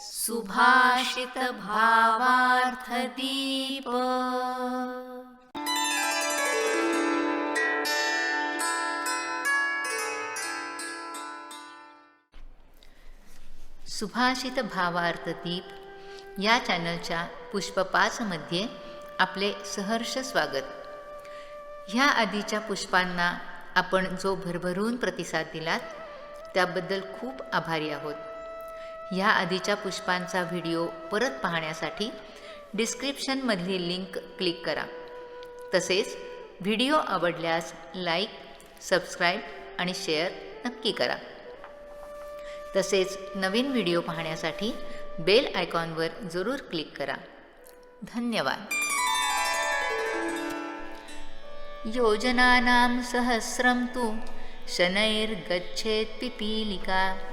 सुभाषितभावार्थदीप। सुभाषित भावार्थदीप या चॅनलच्या पुष्प पाचमध्ये आपले सहर्ष स्वागत. ह्या आधीच्या पुष्पांना आपण जो भरभरून प्रतिसाद दिलात त्याबद्दल खूप आभारी आहोत. ह्या आधीच्या पुष्पांचा व्हिडिओ परत पाहण्यासाठी डिस्क्रिप्शनमधली लिंक क्लिक करा. तसेच व्हिडिओ आवडल्यास लाईक सबस्क्राईब आणि शेअर नक्की करा. तसेच नवीन व्हिडिओ पाहण्यासाठी बेल आयकॉनवर जरूर क्लिक करा. धन्यवाद. योजनानां सहस्रं तु शनैर्गच्छेत् पिपीलिका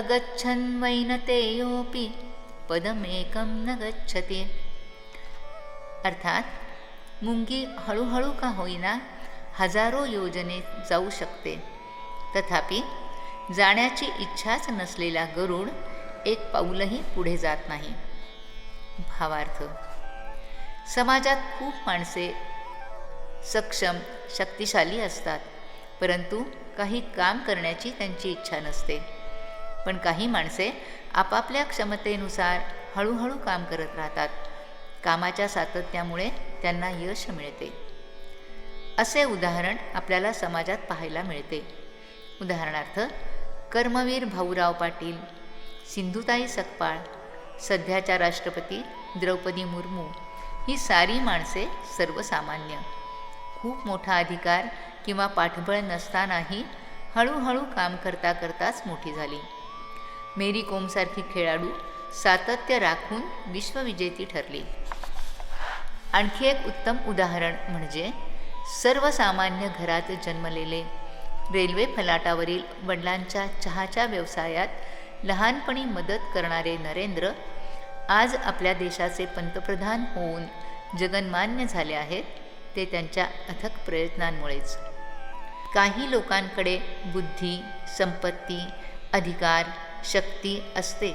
अगच्छन्वैनतेयोऽपि पदमेकं न गच्छते। अर्थात मुंगी हळूहळू का होईना हजारो योजने जाऊ शकते। तथापि जाण्याची इच्छाच नसलेला गरुड एक पाऊलही पुढे जात नाही। भावार्थ समाजात खूप माणसे सक्षम शक्तिशाली असतात परंतु काही काम करण्याची त्यांची इच्छा नसते। पण काही माणसे आपापल्या क्षमतेनुसार हळूहळू काम करत राहतात. कामाच्या सातत्यामुळे त्यांना यश मिळते. असे उदाहरण आपल्याला समाजात पाहायला मिळते. उदाहरणार्थ कर्मवीर भाऊराव पाटील सिंधुताई सकपाळ सध्याच्या राष्ट्रपती द्रौपदी मुर्मू ही सारी माणसे सर्वसामान्य. खूप मोठा अधिकार किंवा पाठबळ नसतानाही हळूहळू काम करता करताच मोठी झाली. मेरी कोमसारखी खेळाडू सातत्य राखून विश्वविजेती ठरली. आणखी एक उत्तम उदाहरण म्हणजे सर्वसामान्य घरात जन्मलेले रेल्वे फलाटावरील वडिलांच्या चहाच्या व्यवसायात लहानपणी मदत करणारे नरेंद्र आज आपल्या देशाचे पंतप्रधान होऊन जगनमान्य झाले आहेत ते त्यांच्या अथक प्रयत्नांमुळेच. काही लोकांकडे बुद्धी संपत्ती अधिकार शक्ती असते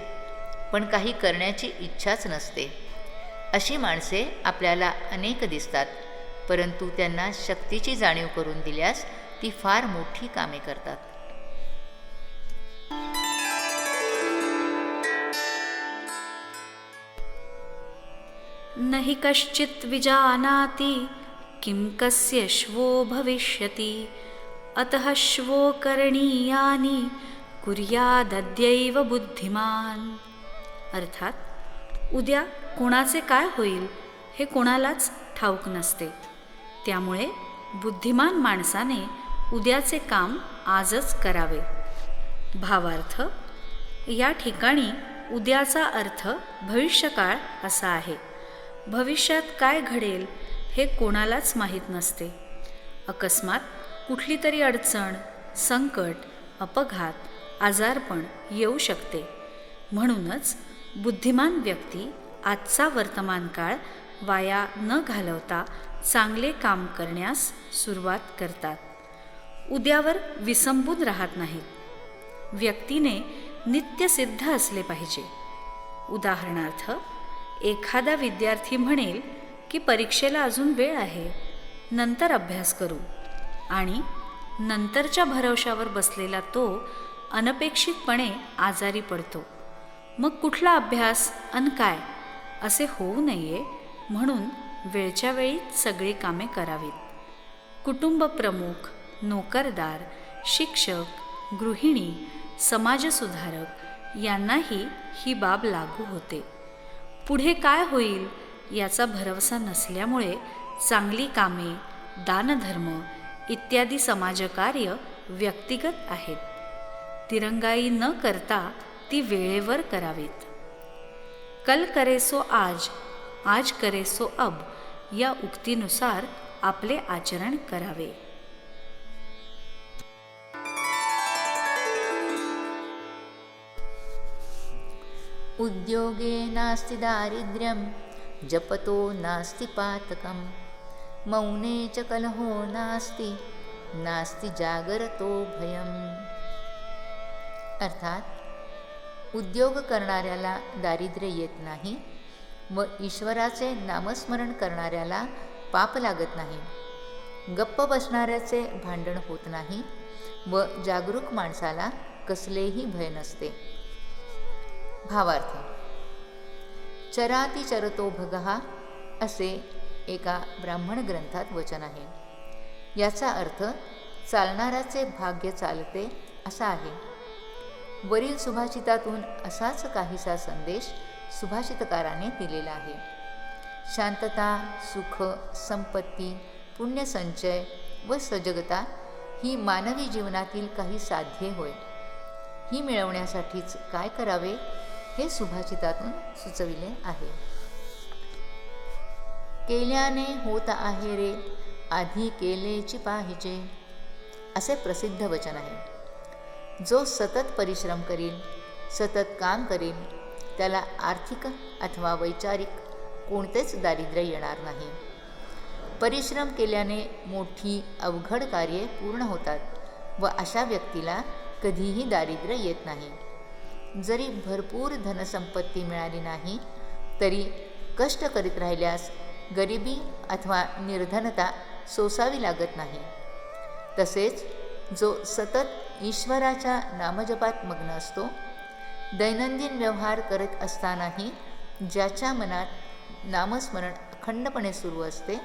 पण काही करण्याची इच्छाच नसते. अशी माणसे आपल्याला अनेक दिसतात परंतु त्यांना शक्तीची जाणीव करून दिल्यास ती फार मोठी कामे करतात. नहि कश्चित् विजानाति किं कस्य श्वो भविष्यति अतः श्वो करणीयानि कुर्यादद्यैव बुद्धिमान. अर्थात उद्या कोणाचे काय होईल हे कोणालाच ठाऊक नसते. त्यामुळे बुद्धिमान माणसाने उद्याचे काम आजच करावे. भावार्थ या ठिकाणी उद्याचा अर्थ भविष्यकाळ असा आहे. भविष्यात काय घडेल हे कोणालाच माहीत नसते. अकस्मात कुठली तरी अडचण संकट अपघात आजारपण येऊ शकते. म्हणूनच बुद्धिमान व्यक्ती आजचा वर्तमान काळ वाया न घालवता चांगले काम करण्यास सुरुवात करतात. उद्यावर विसंबून राहत नाहीत. व्यक्तीने नित्यसिद्ध असले पाहिजे. उदाहरणार्थ एखादा विद्यार्थी म्हणेल की परीक्षेला अजून वेळ आहे नंतर अभ्यास करू आणि नंतरच्या भरवशावर बसलेला तो अनपेक्षितपणे आजारी पडतो. मग कुठला अभ्यास अन काय असे होऊ नये म्हणून वेळच्या वेळी सगळी कामे करावीत. कुटुंब प्रमुख नोकरदार शिक्षक गृहिणी समाजसुधारक यांनाही ही बाब लागू होते. पुढे काय होईल याचा भरवसा नसल्यामुळे चांगली कामे दानधर्म इत्यादी समाजकार्य व्यक्तिगत आहेत. तिरंगाई न करता ती वेळेवर करावीत. कल करे सो आज आज करे सो अब या उक्तीनुसार आपले आचरण करावे. उद्योगे नास्ति दारिद्र्यं जपतो नास्ति पातकं. मौने च कलहो नास्ति नास्ति जागरतो भयम्. अर्थात उद्योग करणाऱ्याला दारिद्र्य येत नाही व ईश्वराचे नामस्मरण करणाऱ्याला पाप लागत नाही गप्प बसणाऱ्याचे भांडण होत नाही व जागरूक माणसाला कसलेही भय नसते. भावार्थ चराती चरतो भगहा असे एका ब्राह्मण ग्रंथात वचन आहे. याचा अर्थ चालणाऱ्याचे भाग्य चालते असा आहे. वरील सुभाषितातून असाच काहीसा संदेश सुभाषितकाराने दिलेला आहे. शांतता सुख संपत्ती पुण्यसंचय व सजगता ही मानवी जीवनातील काही साध्ये होय. ही मिळवण्यासाठीच काय करावे हे सुभाषितातून सुचविले आहे. केल्याने होत आहे रे आधी केलेची पाहिजे असे प्रसिद्ध वचन आहे. जो सतत परिश्रम करील सतत काम करेल त्याला आर्थिक अथवा वैचारिक कोणतेच दारिद्र्य येणार नाही. परिश्रम केल्याने मोठी अवघड कार्ये पूर्ण होतात व अशा व्यक्तीला कधीही दारिद्र्य येत नाही. जरी भरपूर धनसंपत्ती मिळाली नाही तरी कष्ट करीत राहिल्यास गरिबी अथवा निर्धनता सोसावी लागत नाही. तसेच जो सतत ईश्वराच्या नामजपात मग्न असतो दैनंदिन व्यवहार करत असतानाही ज्याच्या मनात नामस्मरण अखंडपणे सुरू असते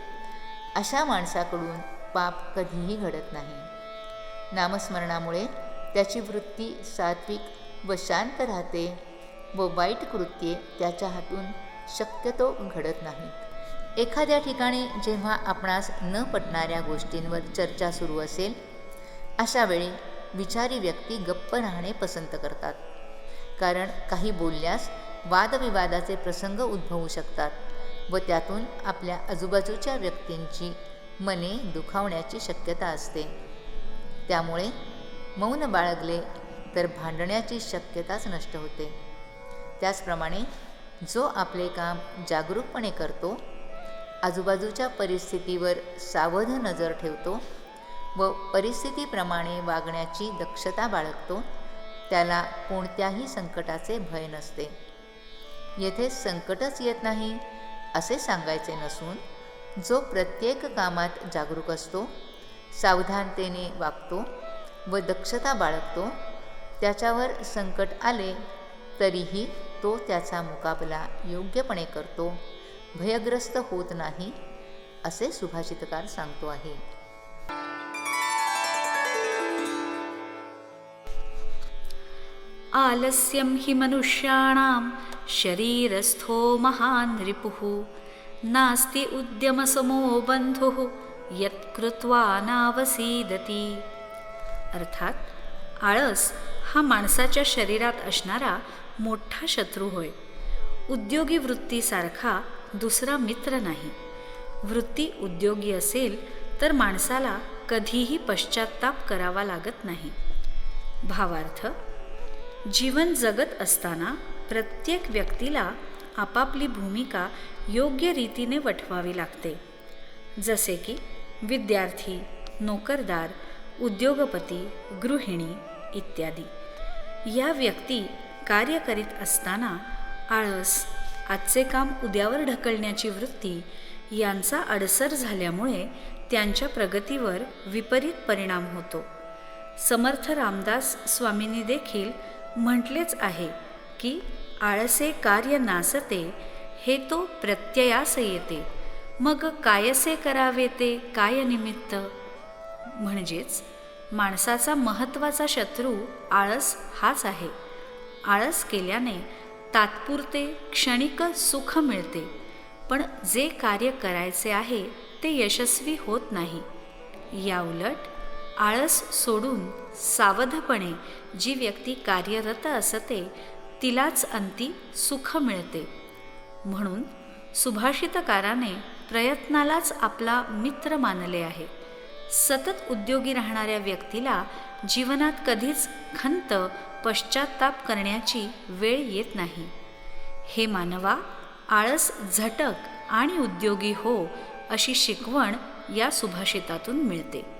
अशा माणसाकडून पाप कधीही घडत नाही. नामस्मरणामुळे त्याची वृत्ती सात्विक व शांत राहते व वाईट कृत्ये त्याच्या हातून शक्यतो घडत नाहीत. एखाद्या ठिकाणी जेव्हा आपणास न पटणाऱ्या गोष्टींवर चर्चा सुरू असेल अशावेळी विचारी व्यक्ती गप्प राहणे पसंत करतात. कारण काही बोलल्यास वादविवादाचे प्रसंग उद्भवू शकतात व त्यातून आपल्या आजूबाजूच्या व्यक्तींची मने दुखावण्याची शक्यता असते. त्यामुळे मौन बाळगले तर भांडण्याची शक्यताच नष्ट होते. त्याचप्रमाणे जो आपले काम जागरूकपणे करतो आजूबाजूच्या परिस्थितीवर सावध नजर ठेवतो व परिस्थितीप्रमाणे वागण्याची दक्षता बाळगतो त्याला कोणत्याही संकटाचे भय नसते. येथे संकटच येत नाही असे सांगायचे नसून जो प्रत्येक कामात जागरूक असतो सावधानतेने वागतो व दक्षता बाळगतो त्याच्यावर संकट आले तरीही तो त्याचा मुकाबला योग्यपणे करतो भयग्रस्त होत नाही असे सुभाषितकार सांगतो आहे. आलस्यं हि मनुष्याणां शरीरस्थो महान् रिपुः। नास्ति उद्यमसमो बन्धुः यत्कृत्वा नावसीदती। अर्थात आळस हा माणसाच्या शरीरात असणारा मोठा शत्रू होय. उद्योगी वृत्तीसारखा दुसरा मित्र नाही. वृत्ती उद्योगी असेल तर माणसाला कधीही पश्चात्ताप करावा लागत नाही. भावार्थ जीवन जगत असताना प्रत्येक व्यक्तीला आपापली भूमिका योग्य रीतीने वठवावी लागते. जसे की विद्यार्थी नोकरदार उद्योगपती गृहिणी इत्यादी. या व्यक्ती कार्य करीत असताना आळस आजचे काम उद्यावर ढकलण्याची वृत्ती यांचा अडसर झाल्यामुळे त्यांच्या प्रगतीवर विपरीत परिणाम होतो. समर्थ रामदास स्वामींनी देखील म्हटलेच आहे की आळसे कार्य नासते हे तो प्रत्ययास येते. मग कायसे करावे ते काय निमित्त? म्हणजेच माणसाचा महत्त्वाचा शत्रू आळस हाच आहे. आळस केल्याने तात्पुरते क्षणिक सुख मिळते. पण जे कार्य करायचे आहे ते यशस्वी होत नाही. याउलट आळस सोडून सावधपणे जी व्यक्ती कार्यरत असते तिलाच अंती सुख मिळते. म्हणून सुभाषितकाराने प्रयत्नालाच आपला मित्र मानले आहे. सतत उद्योगी राहणाऱ्या व्यक्तीला जीवनात कधीच खंत पश्चात्ताप करण्याची वेळ येत नाही. हे मानवा आळस झटक आणि उद्योगी हो अशी शिकवण या सुभाषितातून मिळते.